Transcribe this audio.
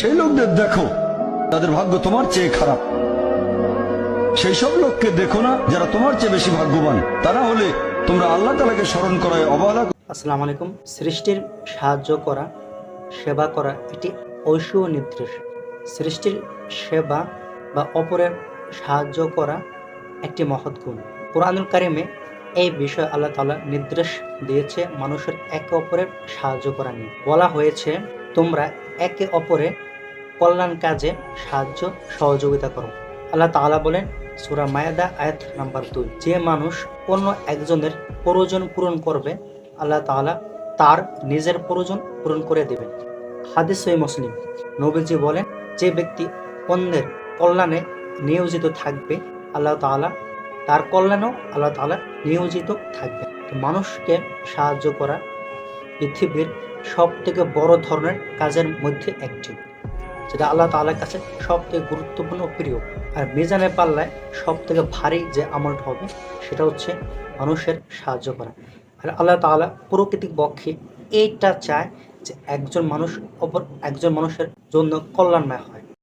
সেই লোকদের দেখো, তাদের ভাগ্য তোমার চেয়ে খারাপ। সেই সব লোককে দেখো না, যারা তোমার চেয়ে বেশি ভাগ্যবান। তারা হলে তোমরা আল্লাহ তালাকে স্মরণ করায় অবহেলা আসসালামু আলাইকুম। সৃষ্টির সাহায্য করা, সেবা করা এটি ঐশ্ব নির্দেশ। সৃষ্টির সেবা বা অপরের সাহায্য করা একটি মহৎ গুণ। কোরআনুল কারিমে এই বিষয়ে আল্লাহ তাআলা নির্দেশ দিয়েছে মানুষের একে অপরের সাহায্য করা নিয়ে। বলা হয়েছে, তোমরা একে অপরে কল্যাণ কাজে সাহায্য, সহযোগিতা করো। আল্লাহ তাআলা বলেন, সুরা মায়াদা, আয়াত নাম্বার দুই, যে মানুষ অন্য একজনের প্রয়োজন পূরণ করবে, আল্লাহ তাআলা তার নিজের প্রয়োজন পূরণ করে দেবেন হাদিস মুসলিম। নবীজি বলেন, যে ব্যক্তি অন্যের কল্যাণে নিয়োজিত থাকবে, আল্লাহ তাআলা তার কল্যাণেও আল্লাহ তাআলা নিয়োজিত থাকবে মানুষকে সাহায্য করা পৃথিবীর সব থেকে বড় ধরনের কাজের মধ্যে একটি, যেটা আল্লাহ তালার কাছে সব থেকে গুরুত্বপূর্ণ প্রিয়। আর মিজানের পাল্লায় সব থেকে ভারী যে আমলটা হবে, সেটা হচ্ছে মানুষের সাহায্য করা। আর আল্লাহ তালা প্রকৃতিক পক্ষে এইটা চায় যে একজন মানুষ অপর একজন মানুষের জন্য কল্যাণময় হয়।